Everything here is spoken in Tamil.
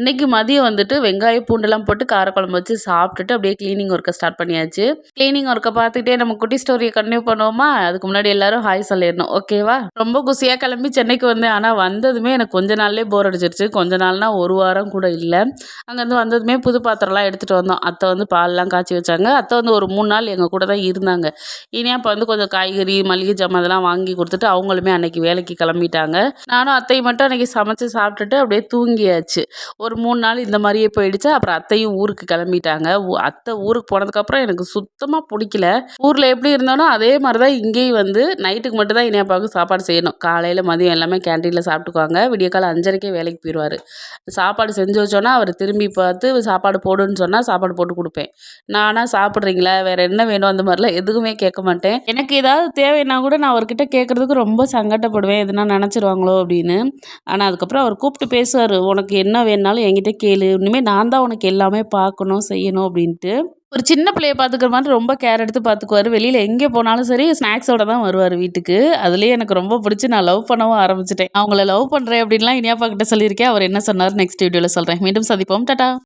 இன்னைக்கு மதியம் வந்துட்டு வெங்காயம் பூண்டுலாம் போட்டு காரக்குழம்பு வச்சு சாப்பிட்டுட்டு அப்படியே க்ளீனிங் ஒர்க்கை ஸ்டார்ட் பண்ணியாச்சு. க்ளீனிங் ஒர்க்கை பார்த்துக்கிட்டே நம்ம குட்டி ஸ்டோரியை கண்டினியூ பண்ணுவோமா? அதுக்கு முன்னாடி எல்லாரும் ஹாய் சொல்லிடணும். ஓகேவா ரொம்ப குசியாக கிளம்பி சென்னைக்கு வந்தேன். ஆனால் வந்ததுமே எனக்கு கொஞ்ச நாள்லேயே போர் அடிச்சிருச்சு. கொஞ்ச நாள்னா ஒரு வாரம் கூட இல்லை. அங்கேருந்து வந்ததுமே புது பாத்திரம்லாம் எடுத்துகிட்டு வந்தோம். அத்தை வந்து பால்லாம் காய்ச்சி வச்சாங்க. அத்தை வந்து ஒரு மூணு நாள் எங்கள் கூட தான் இருந்தாங்க. இனி அப்போ வந்து கொஞ்சம் காய்கறி மளிகை ஜாமான் அதெல்லாம் வாங்கி கொடுத்துட்டு அவங்களுமே அன்னைக்கு வேலைக்கு கிளம்பிட்டாங்க. நானும் அத்தையும் மட்டும் அன்னைக்கு சமைச்சு சாப்பிட்டுட்டு அப்படியே தூங்கியாச்சு. ஒரு மூணு நாள் இந்த மாதிரியே போயிடுச்சு. அப்புறம் அத்தையும் ஊருக்கு கிளம்பிட்டாங்க. அத்தை ஊருக்கு போனதுக்கப்புறம் எனக்கு சுத்தமாக பிடிக்கல. ஊரில் எப்படி இருந்தாலும் அதே மாதிரி தான் இங்கேயும் வந்து நைட்டுக்கு மட்டும் தான் இனியாப்பாவுக்கு சாப்பாடு செய்யணும். காலையில் மதியம் எல்லாமே கேன்டீனில் சாப்பிட்டுக்குவாங்க. விடிய காலம் அஞ்சரைக்கே வேலைக்கு போயிடுவார் சாப்பாடு செஞ்சு வச்சோன்னா அவர் திரும்பி பார்த்து சாப்பாடு போடுன்னு சொன்னால் சாப்பாடு போட்டு கொடுப்பேன். நானாக சாப்பிட்றீங்களா? வேறு என்ன வேணும்? அந்த மாதிரிலாம் எதுவுமே கேட்க மாட்டேன். எனக்கு ஏதாவது தேவைன்னா கூட நான் அவர்கிட்ட கேட்குறதுக்கு ரொம்ப சங்கடப்படுவேன். எதுனா நினச்சிருவாங்களோ அப்படின்னு. ஆனால் அதுக்கப்புறம் அவர் கூப்பிட்டு பேசுவார். உனக்கு என்ன வேணுனாலும் என்கிட்ட கேளு. இனிமேல் நான் தான் உனக்கு எல்லாமே பார்க்கணும் செய்யணும் அப்படின்ட்டு. ஒரு சின்ன பிள்ளைய பார்த்துக்கிற மாதிரி ரொம்ப கேர் எடுத்து பார்த்துக்குவார். வெளியில் எங்கே போனாலும் சரி ஸ்நாக்ஸோட தான் வருவார் வீட்டுக்கு. அதுலேயே எனக்கு ரொம்ப பிடிச்சி நான் லவ் பண்ணவும் ஆரம்பிச்சிட்டேன். அவங்கள லவ் பண்ணுறேன் அப்படின்லாம் இனியாப்பா கிட்ட சொல்லியிருக்கேன். அவர் என்ன சொன்னார்? நெக்ஸ்ட் வீடியோவில் சொல்கிறேன் மீண்டும் சந்திப்போம். டாட்டா